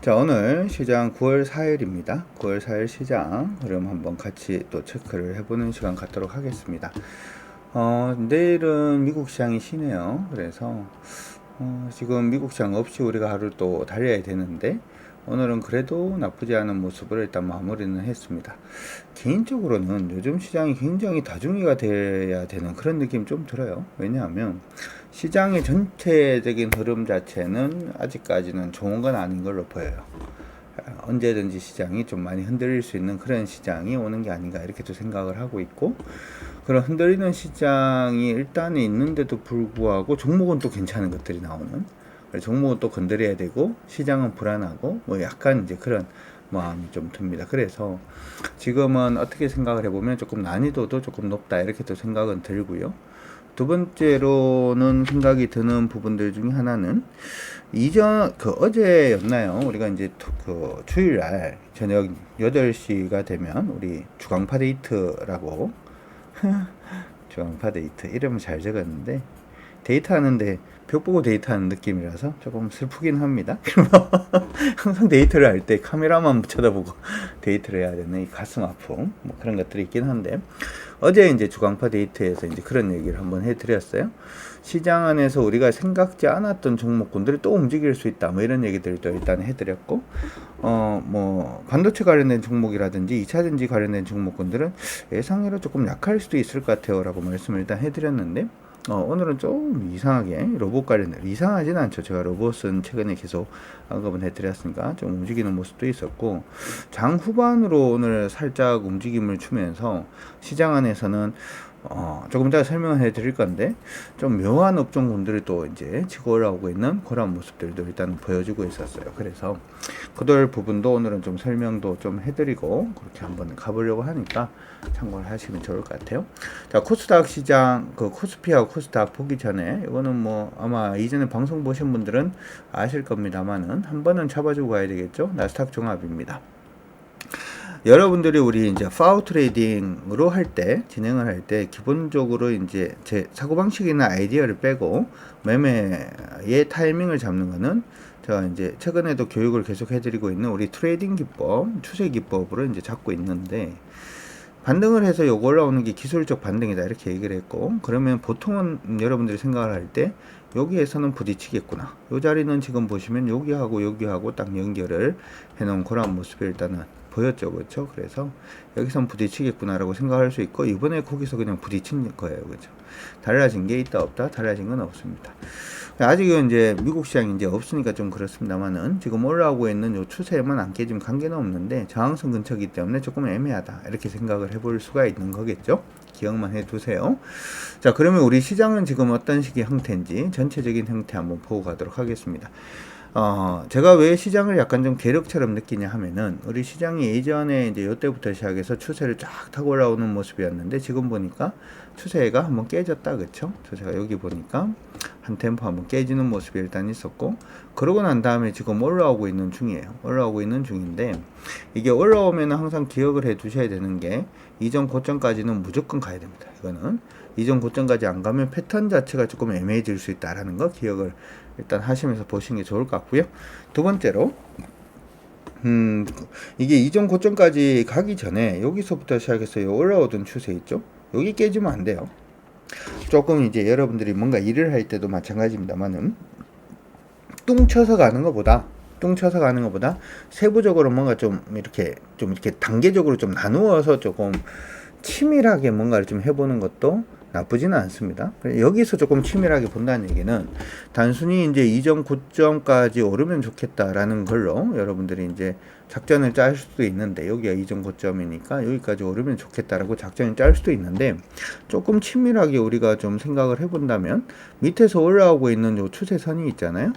자, 오늘 시장 9월 4일입니다. 9월 4일 시장 흐름 한번 같이 또 체크를 해보는 시간 갖도록 하겠습니다. 어, 내일은 미국 시장이 쉬네요. 그래서 어, 지금 미국 시장 없이 우리가 하루 또 달려야 되는데 오늘은 그래도 나쁘지 않은 모습을 일단 마무리는 했습니다. 개인적으로는 요즘 시장이 굉장히 다중이가 돼야 되는 그런 느낌 좀 들어요. 왜냐하면 시장의 전체적인 흐름 자체는 아직까지는 좋은 건 아닌 걸로 보여요. 언제든지 시장이 좀 많이 흔들릴 수 있는 그런 시장이 오는 게 아닌가 이렇게 또 생각을 하고 있고 그런 흔들리는 시장이 일단 있는데도 불구하고 종목은 또 괜찮은 것들이 나오는 종목은 또 건드려야 되고 시장은 불안하고 뭐 약간 이제 그런 마음이 좀 듭니다. 그래서 지금은 어떻게 생각을 해보면 조금 난이도도 조금 높다 이렇게 또 생각은 들고요. 두 번째로는 생각이 드는 부분들 중에 하나는 이전 그 어제였나요? 우리가 이제 그 주일날 저녁 8시가 되면 우리 주강파 데이트라고 주강파 데이트 이름을 잘 적었는데 데이트 하는데 벽 보고 데이트하는 느낌이라서 조금 슬프긴 합니다. 항상 데이트를 할 때 카메라만 쳐다보고 데이트를 해야 되는 이 가슴 아픔 뭐 그런 것들이 있긴 한데 어제 이제 주광파 데이트에서 이제 그런 얘기를 한번 해드렸어요. 시장 안에서 우리가 생각지 않았던 종목군들이 또 움직일 수 있다. 뭐 이런 얘기들도 일단 해드렸고, 어, 뭐, 반도체 관련된 종목이라든지 2차전지 관련된 종목군들은 예상외로 조금 약할 수도 있을 것 같아요. 라고 말씀을 일단 해드렸는데, 어, 오늘은 좀 이상하게 로봇 관련 이상하진 않죠. 제가 로봇은 최근에 계속 언급은 해드렸으니까 좀 움직이는 모습도 있었고 장 후반으로 오늘 살짝 움직임을 주면서 시장 안에서는 어, 조금 전에 설명을 해드릴 건데 좀 묘한 업종군들이 또 이제 올라오고 있는 그런 모습들도 일단 보여주고 있었어요. 그래서 그들 부분도 오늘은 좀 설명도 좀 해드리고 그렇게 한번 가보려고 하니까 참고를 하시면 좋을 것 같아요. 자 코스닥 시장 그 코스피하고 코스닥 보기 전에 이거는 뭐 아마 이전에 방송 보신 분들은 아실 겁니다만은 한 번은 잡아주고 가야 되겠죠. 나스닥 종합입니다. 여러분들이 우리 이제 파우 트레이딩으로 할 때 진행을 할 때 기본적으로 이제 제 사고 방식이나 아이디어를 빼고 매매의 타이밍을 잡는 거는 제가 이제 최근에도 교육을 계속 해드리고 있는 우리 트레이딩 기법, 추세 기법으로 이제 잡고 있는데 반등을 해서 요거 올라오는 게 기술적 반등이다 이렇게 얘기를 했고 그러면 보통은 여러분들이 생각을 할 때 여기에서는 부딪히겠구나. 요 자리는 지금 보시면 여기하고 여기하고 딱 연결을 해 놓은 그런 모습이 일단은 보였죠. 그렇죠? 그래서 여기선 부딪히겠구나라고 생각할 수 있고 이번에 거기서 그냥 부딪힌 거예요. 그렇죠? 달라진 게 있다 없다 달라진 건 없습니다. 아직은 이제 미국 시장이 이제 없으니까 좀 그렇습니다만은 지금 올라오고 있는 요 추세만 안 깨지면 관계는 없는데 저항선 근처이기 때문에 조금 애매하다 이렇게 생각을 해볼 수가 있는 거겠죠. 기억만 해 두세요. 자, 그러면 우리 시장은 지금 어떤 식의 형태인지 전체적인 형태 한번 보고 가도록 하겠습니다. 어, 제가 왜 시장을 약간 좀 계력처럼 느끼냐 하면은, 우리 시장이 예전에 이제 요때부터 시작해서 추세를 쫙 타고 올라오는 모습이었는데, 지금 보니까 추세가 한번 깨졌다, 그쵸? 추세가 여기 보니까 한 템포 한번 깨지는 모습이 일단 있었고, 그러고 난 다음에 지금 올라오고 있는 중이에요. 올라오고 있는 중인데, 이게 올라오면 항상 기억을 해 두셔야 되는 게, 이전 고점까지는 무조건 가야 됩니다. 이거는. 이전 고점까지 안 가면 패턴 자체가 조금 애매해질 수 있다라는 거 기억을 일단 하시면서 보시는 게 좋을 것 같고요. 두 번째로 음, 이게 이전 고점까지 가기 전에 여기서부터 시작해서 올라오던 추세 있죠? 여기 깨지면 안 돼요. 조금 이제 여러분들이 뭔가 일을 할 때도 마찬가지입니다만은 뚱쳐서 가는 것보다 뚱쳐서 가는 것보다 세부적으로 뭔가 좀 이렇게 좀 이렇게 단계적으로 좀 나누어서 조금 치밀하게 뭔가를 좀 해보는 것도 나쁘지는 않습니다. 여기서 조금 치밀하게 본다는 얘기는 단순히 이제 이전 고점까지 오르면 좋겠다라는 걸로 여러분들이 이제 작전을 짤 수도 있는데 여기가 이전 고점이니까 여기까지 오르면 좋겠다라고 작전을 짤 수도 있는데 조금 치밀하게 우리가 좀 생각을 해본다면 밑에서 올라오고 있는 요 추세선이 있잖아요.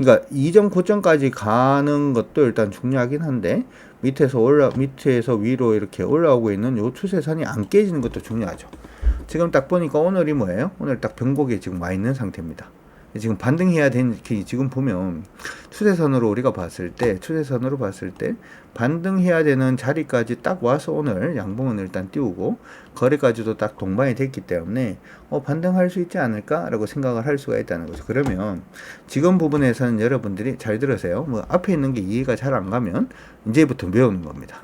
그러니까 이전 고점까지 가는 것도 일단 중요하긴 한데 밑에서 올라 밑에서 위로 이렇게 올라오고 있는 요 추세선이 안 깨지는 것도 중요하죠. 지금 딱 보니까 오늘이 뭐예요? 오늘 딱 변곡에 지금 와 있는 상태입니다. 지금 반등해야 되는 그 지금 보면 추세선으로 우리가 봤을 때 추세선으로 봤을 때 반등해야 되는 자리까지 딱 와서 오늘 양봉은 일단 띄우고 거래까지도 딱 동반이 됐기 때문에 어 반등할 수 있지 않을까라고 생각을 할 수가 있다는 거죠. 그러면 지금 부분에서는 여러분들이 잘 들으세요. 뭐 앞에 있는 게 이해가 잘 안 가면 이제부터 배우는 겁니다.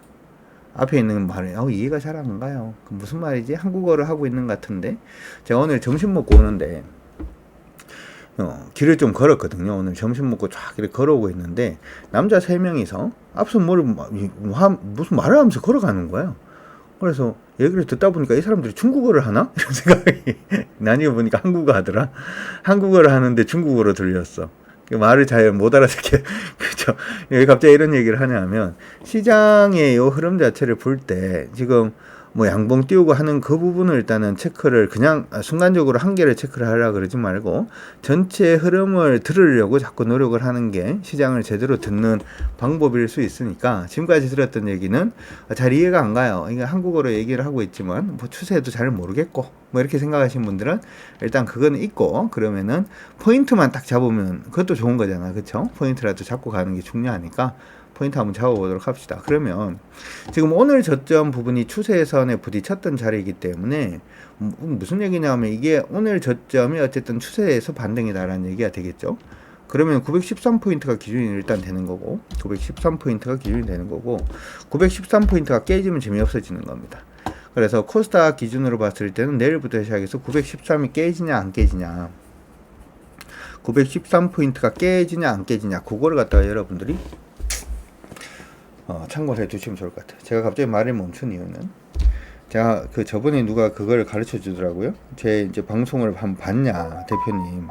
앞에 있는 말에 어, 이해가 잘 안 가요. 그 무슨 말이지? 한국어를 하고 있는 것 같은데 제가 오늘 점심 먹고 오는데 어, 길을 좀 걸었거든요. 오늘 점심 먹고 쫙 이렇게 걸어오고 있는데 남자 세 명이서 앞서 이- 화- 무슨 말을 하면서 걸어가는 거예요. 그래서 얘기를 듣다 보니까 이 사람들이 중국어를 하나 이런 생각이 나중에 보니까 한국어 하더라. 한국어를 하는데 중국어로 들렸어. 그 말을 잘 못 알아듣게 그죠? 왜 갑자기 이런 얘기를 하냐면 시장의 요 흐름 자체를 볼 때 지금 뭐 양봉 띄우고 하는 그 부분을 일단은 체크를 그냥 순간적으로 한 개를 체크를 하려 그러지 말고 전체 흐름을 들으려고 자꾸 노력을 하는 게 시장을 제대로 듣는 방법일 수 있으니까 지금까지 들었던 얘기는 잘 이해가 안 가요. 이게 한국어로 얘기를 하고 있지만 뭐 추세도 잘 모르겠고 뭐 이렇게 생각하시는 분들은 일단 그거는 있고 그러면은 포인트만 딱 잡으면 그것도 좋은 거잖아. 그쵸? 포인트라도 잡고 가는 게 중요하니까 포인트 한번 잡아보도록 합시다. 그러면 지금 오늘 저점 부분이 추세선에 부딪혔던 자리이기 때문에 음, 무슨 얘기냐면 이게 오늘 저점이 어쨌든 추세에서 반등이다라는 얘기가 되겠죠. 그러면 913포인트가 기준이 일단 되는 거고 913포인트가 기준이 되는 거고 913포인트가 깨지면 재미없어지는 겁니다. 그래서 코스닥 기준으로 봤을 때는 내일부터 시작해서 913이 깨지냐 안 깨지냐 913포인트가 깨지냐 안 깨지냐 그거를 갖다가 여러분들이 어, 참고를 해 두시면 좋을 것 같아요. 제가 갑자기 말을 멈춘 이유는 제가 그 저번에 누가 그걸 가르쳐 주더라고요. 제 이제 방송을 한번 봤냐 대표님.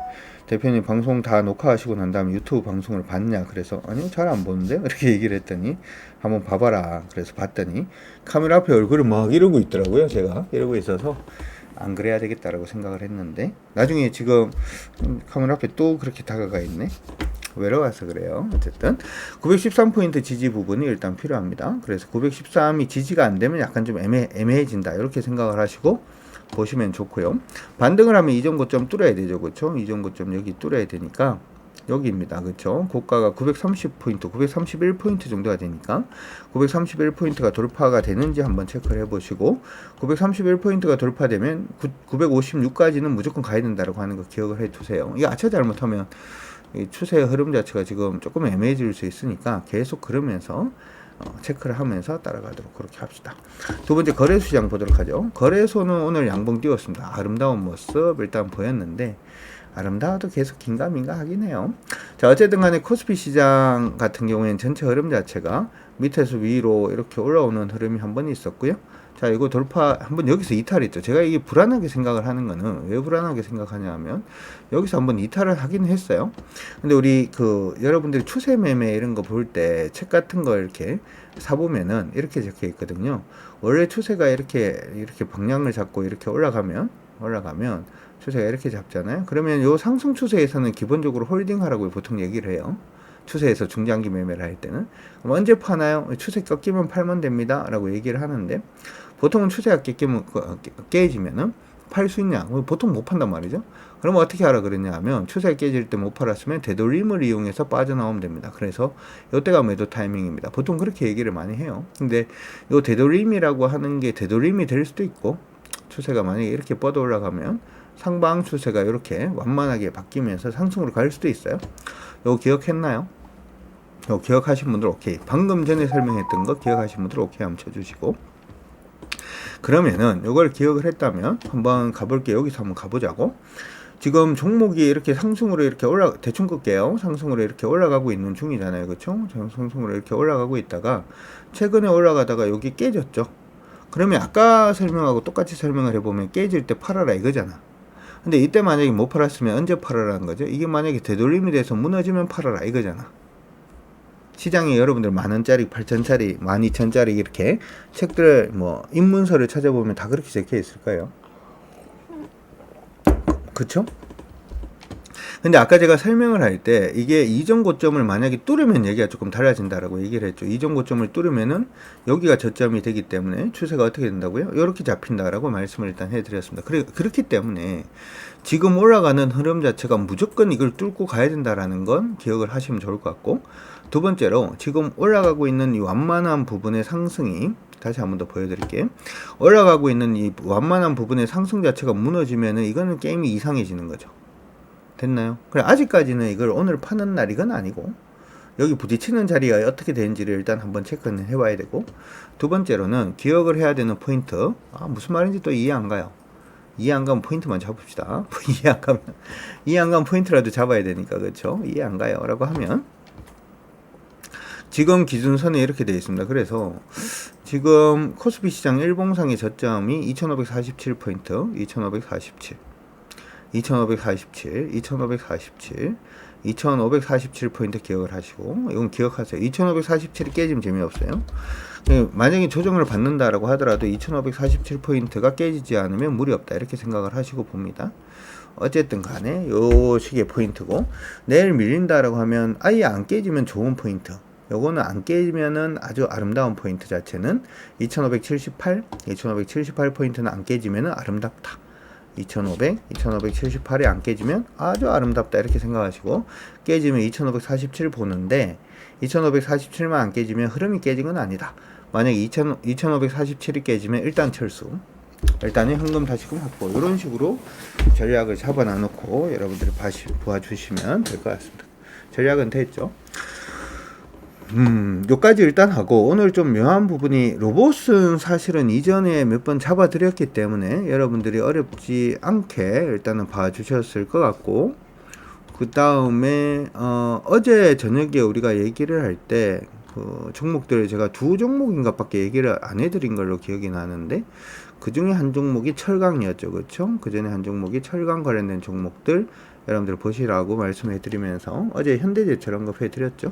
대표님 방송 다 녹화하시고 난 다음에 유튜브 방송을 봤냐 그래서 아니요 잘 안 보는데 이렇게 얘기를 했더니 한번 봐봐라 그래서 봤더니 카메라 앞에 얼굴을 막 이러고 있더라고요 제가 이러고 있어서 안 그래야 되겠다라고 생각을 했는데 나중에 지금 음, 카메라 앞에 또 그렇게 다가가 있네 외로워서 그래요. 어쨌든 913포인트 지지 부분이 일단 필요합니다. 그래서 913이 지지가 안 되면 약간 좀 애매, 애매해진다. 이렇게 생각을 하시고 보시면 좋고요. 반등을 하면 이전 고점 뚫어야 되죠. 그렇죠? 이전 고점 여기 뚫어야 되니까 여기입니다. 그렇죠? 고가가 930포인트, 931포인트 정도가 되니까 931포인트가 돌파가 되는지 한번 체크를 해 보시고 931포인트가 돌파되면 956까지는 무조건 가야 된다라고 하는 거 기억을 해 두세요. 이게 아차 잘못하면 이 추세의 흐름 자체가 지금 조금 애매해질 수 있으니까 계속 그러면서 어, 체크를 하면서 따라가도록 그렇게 합시다. 두 번째 거래소 시장 보도록 하죠. 거래소는 오늘 양봉 띄웠습니다. 아름다운 모습 일단 보였는데 아름다워도 계속 긴가민가 하긴 해요. 자 어쨌든 간에 코스피 시장 같은 경우에는 전체 흐름 자체가 밑에서 위로 이렇게 올라오는 흐름이 한 번 있었고요. 자, 이거 돌파, 한번 여기서 이탈했죠. 제가 이게 불안하게 생각을 하는 거는 왜 불안하게 생각하냐 하면 여기서 한번 이탈을 하긴 했어요. 근데 우리 그 여러분들이 추세 매매 이런 거 볼 때 책 같은 거 이렇게 사 보면은 이렇게 적혀 있거든요. 원래 추세가 이렇게, 이렇게 방향을 잡고 이렇게 올라가면, 올라가면 추세가 이렇게 잡잖아요. 그러면 요 상승 추세에서는 기본적으로 홀딩 하라고 보통 얘기를 해요. 추세에서 중장기 매매를 할 때는 언제 파나요? 추세 꺾이면 팔면 됩니다. 라고 얘기를 하는데 보통은 추세가 꺾이면 깨지면은 팔 수 있냐? 보통 못 판단 말이죠. 그러면 어떻게 하라 그랬냐 하면 추세가 깨질 때 못 팔았으면 되돌림을 이용해서 빠져나오면 됩니다. 그래서 이때가 매도 타이밍입니다. 보통 그렇게 얘기를 많이 해요. 근데 이 되돌림이라고 하는 게 되돌림이 될 수도 있고 추세가 만약에 이렇게 뻗어 올라가면 상방 추세가 이렇게 완만하게 바뀌면서 상승으로 갈 수도 있어요. 이거 기억했나요? 요 기억하신 분들 오케이. 방금 전에 설명했던 거 기억하신 분들 오케이 한번 쳐주시고. 그러면은 이걸 기억을 했다면 한번 가볼게요. 여기서 한번 가보자고. 지금 종목이 이렇게 상승으로 이렇게 올라 대충 끌게요. 상승으로 이렇게 올라가고 있는 중이잖아요. 그렇죠? 상승으로 이렇게 올라가고 있다가 최근에 올라가다가 여기 깨졌죠. 그러면 아까 설명하고 똑같이 설명을 해보면 깨질 때 팔아라 이거잖아. 근데 이때 만약에 못 팔았으면 언제 팔아라는 거죠? 이게 만약에 되돌림이 돼서 무너지면 팔아라 이거잖아. 시장에 여러분들 만 원짜리, 팔천 짜리, 만 이천 짜리 이렇게 책들 뭐 입문서를 찾아보면 다 그렇게 적혀 있을 거예요. 그쵸? 근데 아까 제가 설명을 할 때 이게 이전 고점을 만약에 뚫으면 얘기가 조금 달라진다라고 얘기를 했죠. 이전 고점을 뚫으면은 여기가 저점이 되기 때문에 추세가 어떻게 된다고요? 이렇게 잡힌다라고 말씀을 일단 해드렸습니다. 그래, 그렇기 때문에 지금 올라가는 흐름 자체가 무조건 이걸 뚫고 가야 된다라는 건 기억을 하시면 좋을 것 같고 두 번째로 지금 올라가고 있는 이 완만한 부분의 상승이 다시 한 번 더 보여드릴게요. 올라가고 있는 이 완만한 부분의 상승 자체가 무너지면은 이거는 게임이 이상해지는 거죠. 됐나요? 그래 아직까지는 이걸 오늘 파는 날 이건 아니고 여기 부딪히는 자리가 어떻게 되는지를 일단 한번 체크는 해봐야 되고 두 번째로는 기억을 해야 되는 포인트 아 무슨 말인지 또 이해 안 가요. 이해 안 가면 포인트만 잡읍시다. 이해 안 가면 이해 안 가면 포인트라도 잡아야 되니까 그렇죠? 이해 안 가요 라고 하면 지금 기준선에 이렇게 되어 있습니다. 그래서 지금 코스피 시장 일봉상의 저점이 2547 포인트, 2547. 2547, 2547, 2547 포인트 기억을 하시고, 이건 기억하세요. 2547이 깨지면 재미없어요. 예, 만약에 조정을 받는다라고 하더라도 2547 포인트가 깨지지 않으면 무리 없다. 이렇게 생각을 하시고 봅니다. 어쨌든 간에 요 식의 포인트고, 내일 밀린다라고 하면 아예 안 깨지면 좋은 포인트. 요거는 안 깨지면은 아주 아름다운 포인트 자체는 2578, 2578 포인트는 안 깨지면은 아름답다. 2500, 2578이 안 깨지면 아주 아름답다 이렇게 생각하시고 깨지면 2547 보는데 2547만 안 깨지면 흐름이 깨진 건 아니다. 만약 2000, 2547이 깨지면 일단 철수. 일단은 현금 다시금 확보. 이런 식으로 전략을 잡아 놔 놓고 여러분들이 봐시, 보아주시면 될 것 같습니다. 전략은 됐죠. 음, 요까지 일단 하고 오늘 좀 묘한 부분이 로봇은 사실은 이전에 몇 번 잡아드렸기 때문에 여러분들이 어렵지 않게 일단은 봐주셨을 것 같고 그 다음에 어, 어제 저녁에 우리가 얘기를 할때 그 종목들 제가 두 종목인가 밖에 얘기를 안 해드린 걸로 기억이 나는데 그 중에 한 종목이 철강이었죠. 그렇죠 그 전에 한 종목이 철강 관련된 종목들 여러분들 보시라고 말씀해 드리면서 어제 현대제철 언급해 드렸죠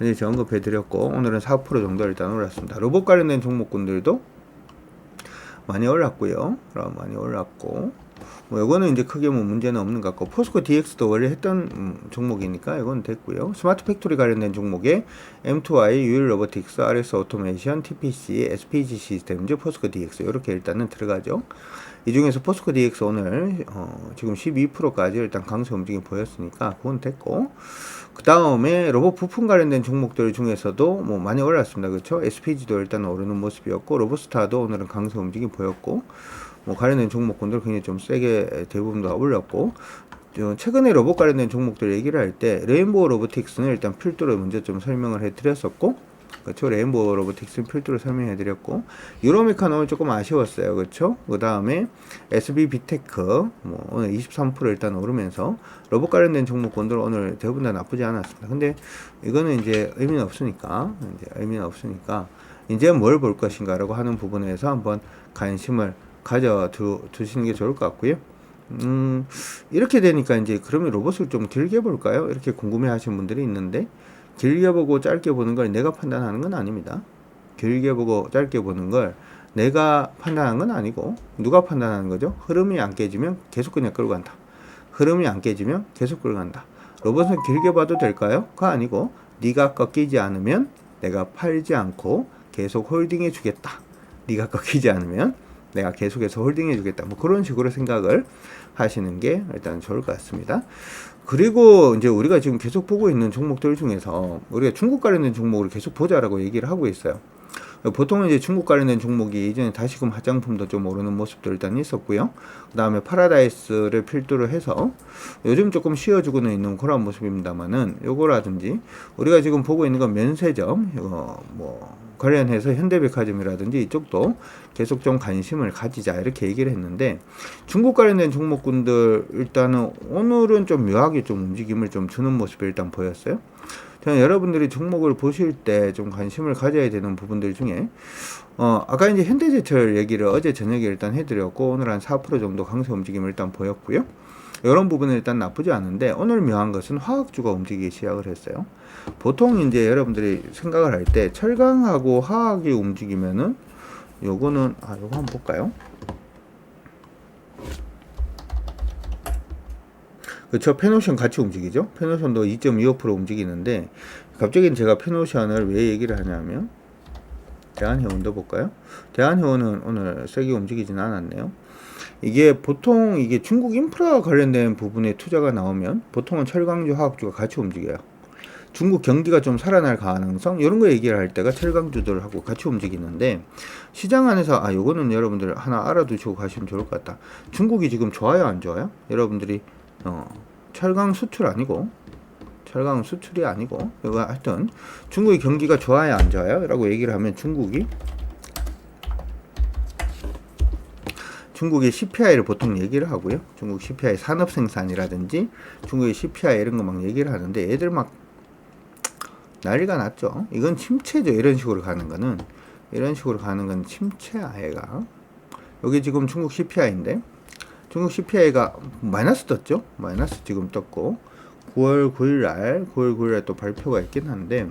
현재 언급해 드렸고 오늘은 4% 정도 일단 올랐습니다. 로봇 관련된 종목군들도 많이 올랐고요. 그럼 많이 올랐고 뭐 이거는 이제 크게 뭐 문제는 없는 것 같고 포스코 DX도 원래 했던 음, 종목이니까 이건 됐고요. 스마트 팩토리 관련된 종목에 M2I, 유일 로보틱스, RS 오토메이션, TPC, SPG 시스템즈, 포스코 DX 이렇게 일단은 들어가죠. 이 중에서 포스코 DX 오늘 어, 지금 12%까지 일단 강세 움직임 보였으니까 그건 됐고 그 다음에 로봇 부품 관련된 종목들 중에서도 뭐 많이 올랐습니다. 그렇죠? SPG도 일단 오르는 모습이었고 로보스타도 오늘은 강세 움직임 보였고 뭐 관련된 종목군들 굉장히 좀 세게 대부분 다 올렸고 최근에 로봇 관련된 종목들 얘기를 할 때 레인보우 로보틱스는 일단 필두로 먼저 좀 설명을 해드렸었고 그렇죠. 레인보우 로보틱스 필두로 설명해 드렸고 유로메카는 오늘 조금 아쉬웠어요. 그렇죠? 그다음에 SB 비테크 뭐 오늘 23% 일단 오르면서 로봇 관련된 종목군들 오늘 대부분 다 나쁘지 않았습니다. 근데 이거는 이제 의미는 없으니까 이제 의미는 없으니까 이제 뭘 볼 것인가라고 하는 부분에서 한번 관심을 가져 두, 두시는 게 좋을 것 같고요. 음, 이렇게 되니까 이제 그러면 로봇을 좀 길게 볼까요? 이렇게 궁금해 하시는 분들이 있는데 길게 보고 짧게 보는 걸 내가 판단하는 건 아닙니다. 길게 보고 짧게 보는 걸 내가 판단하는 건 아니고 누가 판단하는 거죠? 흐름이 안 깨지면 계속 그냥 끌고 간다. 흐름이 안 깨지면 계속 끌고 간다. 로봇은 길게 봐도 될까요? 그거 아니고 네가 꺾이지 않으면 내가 팔지 않고 계속 홀딩해 주겠다. 네가 꺾이지 않으면 내가 계속해서 홀딩해 주겠다. 뭐 그런 식으로 생각을 하시는 게 일단 좋을 것 같습니다. 그리고 이제 우리가 지금 계속 보고 있는 종목들 중에서 우리가 중국 관련된 종목을 계속 보자라고 얘기를 하고 있어요. 보통은 이제 중국 관련된 종목이 이전에 다시금 화장품도 좀 오르는 모습도 일단 있었고요. 그 다음에 파라다이스를 필두로 해서 요즘 조금 쉬어주고는 있는 그런 모습입니다만은 요거라든지 우리가 지금 보고 있는 건 면세점, 이거 뭐 관련해서 현대백화점이라든지 이쪽도 계속 좀 관심을 가지자 이렇게 얘기를 했는데 중국 관련된 종목군들 일단은 오늘은 좀 묘하게 좀 움직임을 좀 주는 모습이 일단 보였어요. 저는 여러분들이 종목을 보실 때 좀 관심을 가져야 되는 부분들 중에 어 아까 이제 현대제철 얘기를 어제 저녁에 일단 해드렸고 오늘 한 4% 정도 강세 움직임을 일단 보였고요. 이런 부분은 일단 나쁘지 않은데 오늘 묘한 것은 화학주가 움직이기 시작을 했어요. 보통 이제 여러분들이 생각을 할 때 철강하고 화학이 움직이면은 요거는 아 요거 한번 볼까요? 그쵸 페노션 같이 움직이죠? 페노션도 2.25% 움직이는데 갑자기 제가 페노션을 왜 얘기를 하냐면 대한해운도 볼까요? 대한해운은 오늘 세게 움직이진 않았네요. 이게 보통 이게 중국 인프라 관련된 부분에 투자가 나오면 보통은 철강주 화학주가 같이 움직여요. 중국 경기가 좀 살아날 가능성? 이런 거 얘기를 할 때가 철강주들하고 같이 움직이는데 시장 안에서 아 요거는 여러분들 하나 알아두시고 가시면 좋을 것 같다. 중국이 지금 좋아요 안 좋아요? 여러분들이 어 철강 수출 아니고 철강 수출이 아니고 이거 하여튼 중국의 경기가 좋아요 안 좋아요? 라고 얘기를 하면 중국이 중국의 CPI를 보통 얘기를 하고요. 중국 CPI 산업 생산이라든지 중국의 CPI 이런 거 막 얘기를 하는데 애들 막 난리가 났죠. 이건 침체죠. 이런 식으로 가는 거는 이런 식으로 가는 건 침체야 얘가. 여기 지금 중국 CPI인데 중국 CPI가 마이너스 떴죠. 마이너스 지금 떴고 9월 9일 날 9월 9일 날 또 발표가 있긴 한데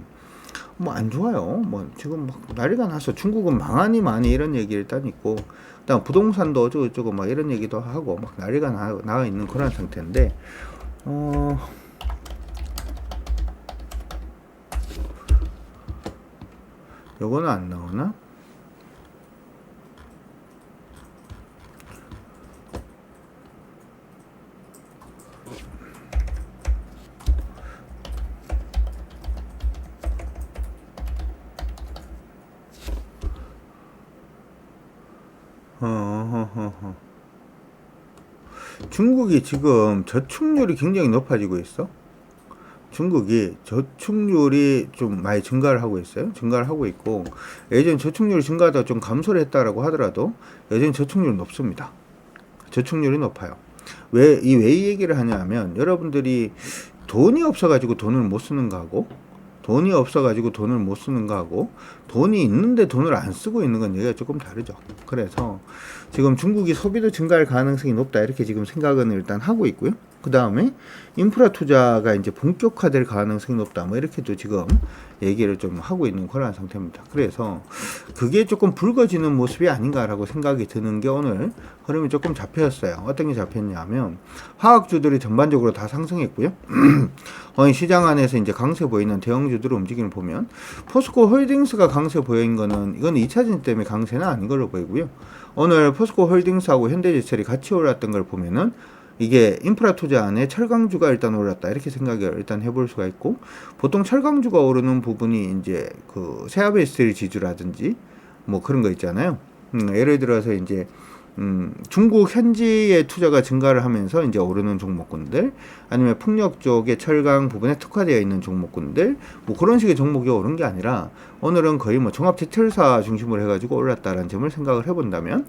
뭐 안 좋아요. 뭐 지금 막 난리가 나서 중국은 망하니 많이 이런 얘기 일단 있고 그다음 부동산도 어쩌고 저쩌고 막 이런 얘기도 하고 막 난리가 나, 나 있는 그런 상태인데 어 요거는 안 나오나? 지금 저축률이 굉장히 높아지고 있어. 중국이 저축률이 좀 많이 증가를 하고 있어요. 증가를 하고 있고 예전 저축률이 증가하다 좀 감소를 했다라고 하더라도 여전히 저축률은 높습니다. 저축률이 높아요. 왜 이왜이 얘기를 하냐면 여러분들이 돈이 없어가지고 돈을 못 쓰는 거하고 돈이 없어가지고 돈을 못 쓰는 거하고 돈이 있는데 돈을 안 쓰고 있는 건 얘기가 조금 다르죠. 그래서 지금 중국이 소비도 증가할 가능성이 높다 이렇게 지금 생각은 일단 하고 있고요. 그 다음에 인프라 투자가 이제 본격화될 가능성이 높다. 뭐 이렇게도 지금 얘기를 좀 하고 있는 그런 상태입니다. 그래서 그게 조금 붉어지는 모습이 아닌가라고 생각이 드는 게 오늘 흐름이 조금 잡혔어요. 어떤 게 잡혔냐면 화학주들이 전반적으로 다 상승했고요. 어, 시장 안에서 이제 강세 보이는 대형주들의 움직임을 보면 포스코 홀딩스가 강세 보인 거는 이건 2차진 때문에 강세는 아닌 걸로 보이고요. 오늘 포스코 홀딩스하고 현대제철이 같이 올랐던 걸 보면은 이게 인프라 투자 안에 철강주가 일단 올랐다 이렇게 생각을 일단 해볼 수가 있고 보통 철강주가 오르는 부분이 이제 그 세아베이스 지주라든지 뭐 그런 거 있잖아요. 음, 예를 들어서 이제 음, 중국 현지의 투자가 증가를 하면서 이제 오르는 종목군들 아니면 풍력 쪽의 철강 부분에 특화되어 있는 종목군들 뭐 그런 식의 종목이 오른 게 아니라 오늘은 거의 뭐 종합 제철사 중심으로 해가지고 올랐다라는 점을 생각을 해본다면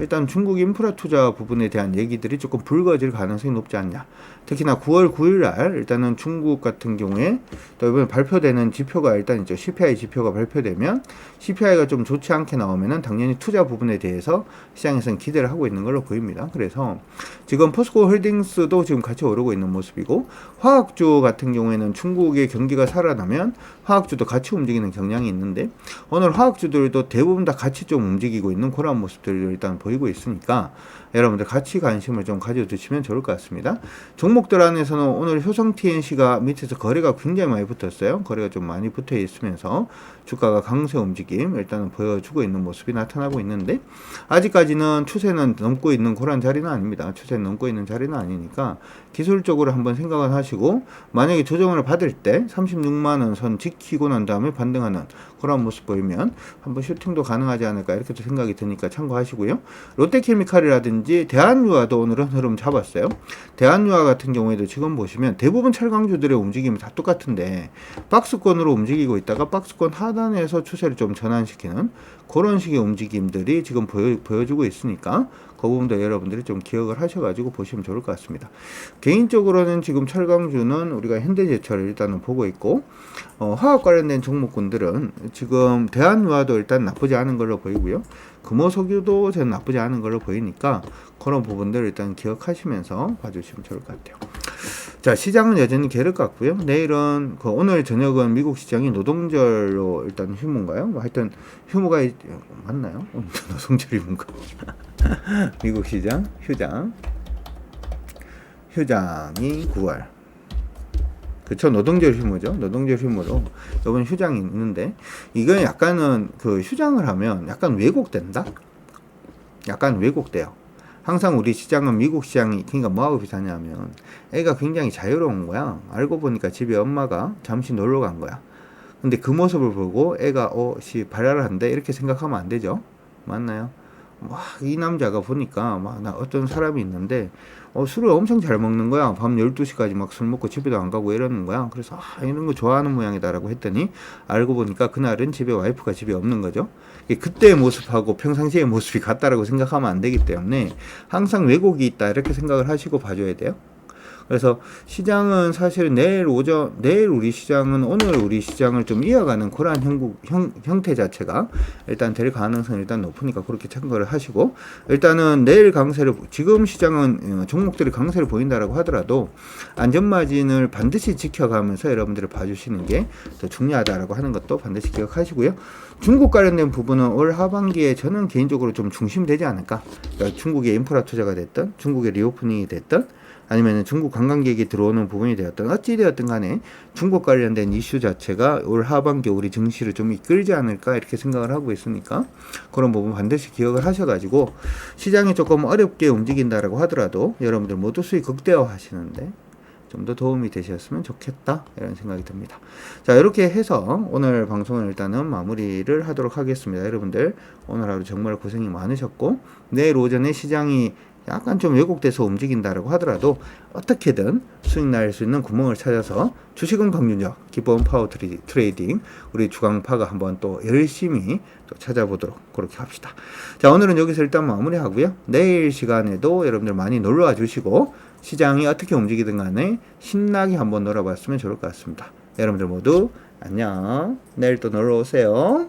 일단 중국 인프라 투자 부분에 대한 얘기들이 조금 불거질 가능성이 높지 않냐. 특히나 9월 9일 날 일단은 중국 같은 경우에 또 이번에 발표되는 지표가 일단 이제 CPI 지표가 발표되면 CPI가 좀 좋지 않게 나오면은 당연히 투자 부분에 대해서 시장에서는 기대를 하고 있는 걸로 보입니다. 그래서 지금 포스코 홀딩스도 지금 같이 오르고 있는 모습이고 화학주 같은 경우에는 중국의 경기가 살아나면 화학주도 같이 움직이는 경향이 있는데 오늘 화학주들도 대부분 다 같이 좀 움직이고 있는 그런 모습들을 일단 보이고 있으니까 여러분들 같이 관심을 좀 가져두시면 좋을 것 같습니다. 종목들 안에서는 오늘 효성 TNC가 밑에서 거래가 굉장히 많이 붙었어요. 거래가 좀 많이 붙어 있으면서 주가가 강세 움직임 일단은 보여주고 있는 모습이 나타나고 있는데 아직까지는 추세는 넘고 있는 그런 자리는 아닙니다. 추세는 넘고 있는 자리는 아니니까 기술적으로 한번 생각을 하시고 만약에 조정을 받을 때 36만 원 선 지키고 난 다음에 반등하는 그런 모습 보이면 한번 슈팅도 가능하지 않을까 이렇게 도 생각이 드니까 참고하시고요. 롯데케미칼이라든지 대한유화도 오늘은 흐름 잡았어요. 대한유화 같은 경우에도 지금 보시면 대부분 철강주들의 움직임이 다 똑같은데 박스권으로 움직이고 있다가 박스권 하단에서 추세를 좀 전환시키는 그런 식의 움직임들이 지금 보여, 보여주고 있으니까 그 부분도 여러분들이 좀 기억을 하셔가지고 보시면 좋을 것 같습니다. 개인적으로는 지금 철강주는 우리가 현대제철을 일단은 보고 있고 어, 화학 관련된 종목군들은 지금 대한유화도 일단 나쁘지 않은 걸로 보이고요. 금호석유도 저는 나쁘지 않은 걸로 보이니까 그런 부분들 일단 기억하시면서 봐주시면 좋을 것 같아요. 자, 시장은 여전히 계륵 같고요. 내일은 그 오늘 저녁은 미국 시장이 노동절로 일단 휴무인가요? 뭐 하여튼 휴무가 있, 맞나요? 오늘 노동절이 뭔가? 미국 시장 휴장 휴장이 9월. 그쵸 노동절 휴무죠 노동절 휴무로 이번 휴장이 있는데 이건 약간은 그 휴장을 하면 약간 왜곡된다 약간 왜곡돼요 항상 우리 시장은 미국 시장이 그러니까 뭐하고 비슷하냐면 애가 굉장히 자유로운 거야. 알고 보니까 집에 엄마가 잠시 놀러 간 거야. 근데 그 모습을 보고 애가 어씨 발랄을 한대? 이렇게 생각하면 안 되죠. 맞나요? 와, 이 남자가 보니까 막 나 어떤 사람이 있는데 어, 술을 엄청 잘 먹는 거야. 밤 12시까지 막 술 먹고 집에도 안 가고 이러는 거야. 그래서 아, 이런 거 좋아하는 모양이다라고 했더니 알고 보니까 그날은 집에 와이프가 집에 없는 거죠. 그때의 모습하고 평상시의 모습이 같다라고 생각하면 안 되기 때문에 항상 왜곡이 있다 이렇게 생각을 하시고 봐줘야 돼요. 그래서 시장은 사실 내일 오전 내일 우리 시장은 오늘 우리 시장을 좀 이어가는 그러한 형국, 형, 형태 자체가 일단 될 가능성이 일단 높으니까 그렇게 참고를 하시고 일단은 내일 강세를 지금 시장은 어, 종목들이 강세를 보인다라고 하더라도 안전 마진을 반드시 지켜가면서 여러분들이 봐주시는 게 더 중요하다라고 하는 것도 반드시 기억하시고요. 중국 관련된 부분은 올 하반기에 저는 개인적으로 좀 중심되지 않을까. 그러니까 중국의 인프라 투자가 됐든 중국의 리오프닝이 됐든 아니면 중국 관광객이 들어오는 부분이 되었던 어찌 되었든 간에 중국 관련된 이슈 자체가 올 하반기 우리 증시를 좀 이끌지 않을까 이렇게 생각을 하고 있으니까 그런 부분 반드시 기억을 하셔가지고 시장이 조금 어렵게 움직인다라고 하더라도 여러분들 모두 수익 극대화 하시는데 좀더 도움이 되셨으면 좋겠다 이런 생각이 듭니다. 자 이렇게 해서 오늘 방송을 일단은 마무리를 하도록 하겠습니다. 여러분들 오늘 하루 정말 고생이 많으셨고 내일 오전에 시장이 약간 좀 왜곡돼서 움직인다라고 하더라도 어떻게든 수익 날 수 있는 구멍을 찾아서 주식은 강윤혁 기본 파워 트레이- 트레이딩 우리 주강파가 한번 또 열심히 또 찾아보도록 그렇게 합시다. 자 오늘은 여기서 일단 마무리하고요. 내일 시간에도 여러분들 많이 놀러와 주시고 시장이 어떻게 움직이든 간에 신나게 한번 놀아봤으면 좋을 것 같습니다. 여러분들 모두 안녕. 내일 또 놀러 오세요.